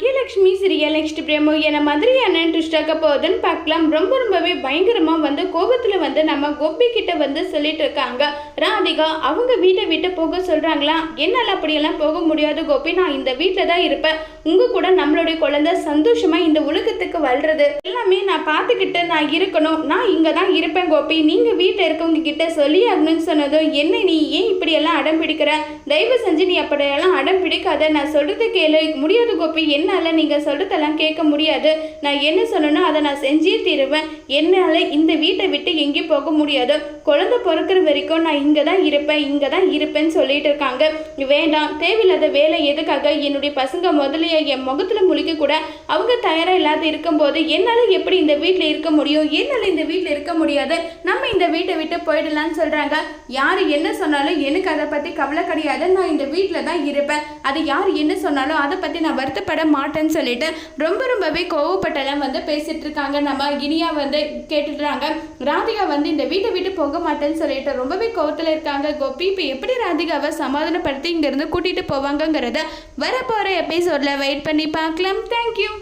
பாக்கியலட்சுமி சிறிய நெக்ஸ்ட் பிரேமு என மாதிரியான ட்விஸ்ட் ஆக்க போகுதுன்னு பார்க்கலாம். ரொம்ப ரொம்பவே பயங்கரமாக வந்து கோபத்தில் வந்து நம்ம கோபி கிட்ட வந்து சொல்லிட்டு இருக்காங்க. ராதிகா அவங்க வீட்டை விட்டு போக சொல்கிறாங்களா என்னால் அப்படியெல்லாம் போக முடியாது கோபி. நான் இந்த வீட்டில் தான் இருப்பேன். உங்கள் கூட நம்மளுடைய குழந்தை சந்தோஷமாக இந்த உலகத்துக்கு வளர்றது எல்லாமே நான் பார்த்துக்கிட்டு நான் இருக்கணும். நான் இங்கே தான் இருப்பேன் கோபி. நீங்கள் வீட்டில் இருக்கவங்க கிட்ட சொல்லி ஆகணும்னு சொன்னதும் என்ன நீ ஏன் இப்படியெல்லாம் அடம் பிடிக்கிற? தயவு செஞ்சு நீ அப்படியெல்லாம் அடம் பிடிக்காத. நான் சொல்றது கேளு. முடியாது கோபி. என்னால் நீங்கள் சொல்றதெல்லாம் கேட்க முடியாது. நான் என்ன சொன்னனோ அதை நான் செஞ்சே தீருவேன். என்னால் இந்த வீட்டை விட்டு எங்கேயும் போக முடியாது. குழந்தை பிறக்கிற வரைக்கும் நான் இங்கே தான் இருப்பேன். இங்கே தான் இருப்பேன்னு சொல்லிட்டு இருக்காங்க. வேண்டாம். தேவையில்லாத வேலை எதுக்காக? என்னுடைய பசங்க முதலிய என் முகத்தில் முழிக்க கூட அவங்க தயாராக இல்லாத இருக்கும்போது என்னால் எப்படி இந்த வீட்டில் இருக்க முடியும்? என்னால் இந்த வீட்டில் இருக்க முடியாது? நம்ம இந்த வீட்டை விட்டு போயிடலான்னு சொல்கிறாங்க யார் என்ன சொன்னாலும் எனக்கு அதை பற்றி கவலை கிடையாது. நான் இந்த வீட்டில் தான் இருப்பேன். அது யார் என்ன சொன்னாலும் அதை பற்றி நான் வருத்தப்பட மாட்டேன்னு சொல்லிட்டு ரொம்ப ரொம்பவே கோவப்பட்டெல்லாம் வந்து பேசிகிட்டு இருக்காங்க. நம்ம இனியா வந்து கேட்டுடுறாங்க. ராதிகா வந்து இந்த வீட்டை விட்டு போக மாட்டேன்னு சொல்லிட்டு ரொம்பவே கோவத்தில் இருக்காங்க. கோபி இப்போ எப்படி ராதிகாவை சமாதானப்படுத்தி இங்கேருந்து கூட்டிகிட்டு போவாங்கங்கிறத வரப்போகிற எபிசோடில் வெயிட் பண்ணி பார்க்கலாம். தேங்க்யூ